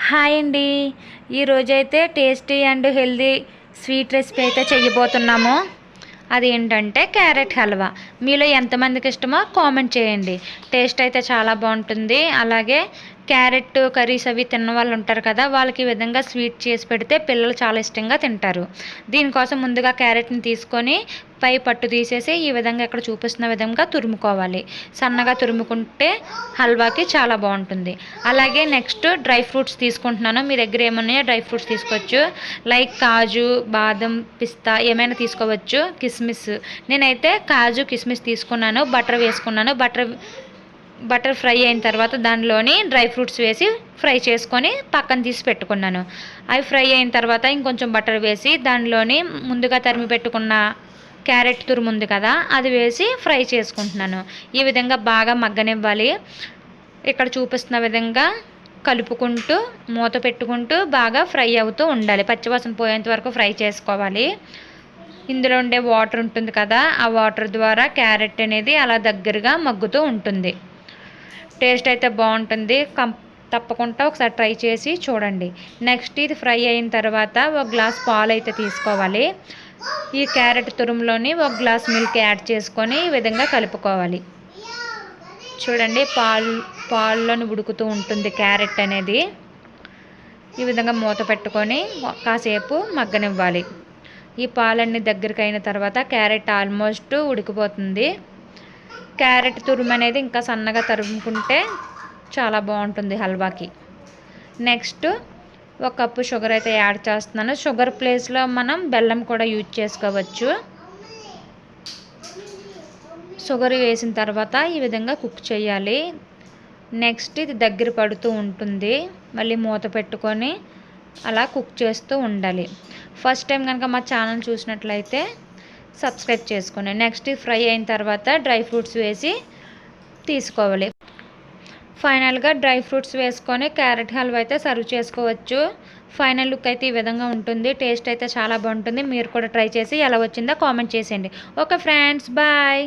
Hi అండి. ఈరోజైతే tasty and healthy sweet recipe అయితే చేయబోతున్నాము. అది ఏంటంటే క్యారెట్ హల్వా. మీలో ఎంతమందికి ఇష్టమో కామెంట్ చేయండి. టేస్ట్ అయితే చాలా బాగుంటుంది. అలాగే క్యారెట్ కర్రీస్ అవి తిన్న వాళ్ళు ఉంటారు కదా వాళ్ళకి ఈ విధంగా స్వీట్ చేసి పెడితే పిల్లలు చాలా ఇష్టంగా తింటారు. దీనికోసం ముందుగా క్యారెట్ని తీసుకొని పై పట్టు తీసేసి ఈ విధంగా ఇక్కడ చూపిస్తున్న విధంగా తురుముకోవాలి. సన్నగా తురుముకుంటే హల్వాకి చాలా బాగుంటుంది. అలాగే నెక్స్ట్ డ్రై ఫ్రూట్స్ తీసుకుంటున్నాను. మీ దగ్గర ఏమున్నాయో డ్రై ఫ్రూట్స్ తీసుకోవచ్చు. లైక్ కాజు బాదం పిస్తా ఏమైనా తీసుకోవచ్చు. కిస్మిస్. నేనైతే కాజు కిస్మిస్ తీసుకున్నాను. బటర్ వేసుకున్నాను. బటర్ బటర్ ఫ్రై అయిన తర్వాత దానిలోని డ్రై ఫ్రూట్స్ వేసి ఫ్రై చేసుకొని పక్కన తీసి పెట్టుకున్నాను. అవి ఫ్రై అయిన తర్వాత ఇంకొంచెం బటర్ వేసి దానిలోని ముందుగా తరిమి పెట్టుకున్న క్యారెట్ తురుముంది కదా అది వేసి ఫ్రై చేసుకుంటున్నాను. ఈ విధంగా బాగా మగ్గనివ్వాలి. ఇక్కడ చూపిస్తున్న విధంగా కలుపుకుంటూ మూత పెట్టుకుంటూ బాగా ఫ్రై అవుతూ ఉండాలి. పచ్చివాసన పోయేంత వరకు ఫ్రై చేసుకోవాలి. ఇందులో ఉండే వాటర్ ఉంటుంది కదా ఆ వాటర్ ద్వారా క్యారెట్ అనేది అలా దగ్గరగా మగ్గుతూ ఉంటుంది. టేస్ట్ అయితే బాగుంటుంది. కం తప్పకుండా ఒకసారి ట్రై చేసి చూడండి. నెక్స్ట్ ఇది ఫ్రై అయిన తర్వాత ఒక గ్లాస్ పాలు అయితే తీసుకోవాలి. ఈ క్యారెట్ తురుములోని ఒక గ్లాస్ మిల్క్ యాడ్ చేసుకొని ఈ విధంగా కలుపుకోవాలి. చూడండి పాలు పాల్లోని ఉడుకుతూ ఉంటుంది క్యారెట్ అనేది. ఈ విధంగా మూత పెట్టుకొని కాసేపు మగ్గనివ్వాలి. ఈ పాలన్నీ దగ్గరికి అయిన తర్వాత క్యారెట్ ఆల్మోస్ట్ ఉడికిపోతుంది. క్యారెట్ తురుము అనేది ఇంకా సన్నగా తరుముకుంటే చాలా బాగుంటుంది హల్వాకి. నెక్స్ట్ ఒక కప్పు షుగర్ అయితే యాడ్ చేస్తున్నాను. షుగర్ ప్లేస్లో మనం బెల్లం కూడా యూజ్ చేసుకోవచ్చు. షుగర్ వేసిన తర్వాత ఈ విధంగా కుక్ చేయాలి. నెక్స్ట్ ఇది దగ్గర పడుతూ ఉంటుంది. మళ్ళీ మూత పెట్టుకొని అలా కుక్ చేస్తూ ఉండాలి. ఫస్ట్ టైం కనుక మా ఛానల్ చూసినట్లయితే సబ్స్క్రైబ్ చేసుకోండి నెక్స్ట్ ఫ్రై అయిన తర్వాత డ్రై ఫ్రూట్స్ వేసి తీసుకోవాలి. ఫైనల్గా డ్రై ఫ్రూట్స్ వేసుకొని క్యారెట్ హల్వా అయితే సర్వ్ చేసుకోవచ్చు. ఫైనల్ లుక్ అయితే ఈ విధంగా ఉంటుంది. టేస్ట్ అయితే చాలా బాగుంటుంది. మీరు కూడా ట్రై చేసి ఎలా వచ్చిందో కామెంట్ చేసేయండి. Okay friends bye.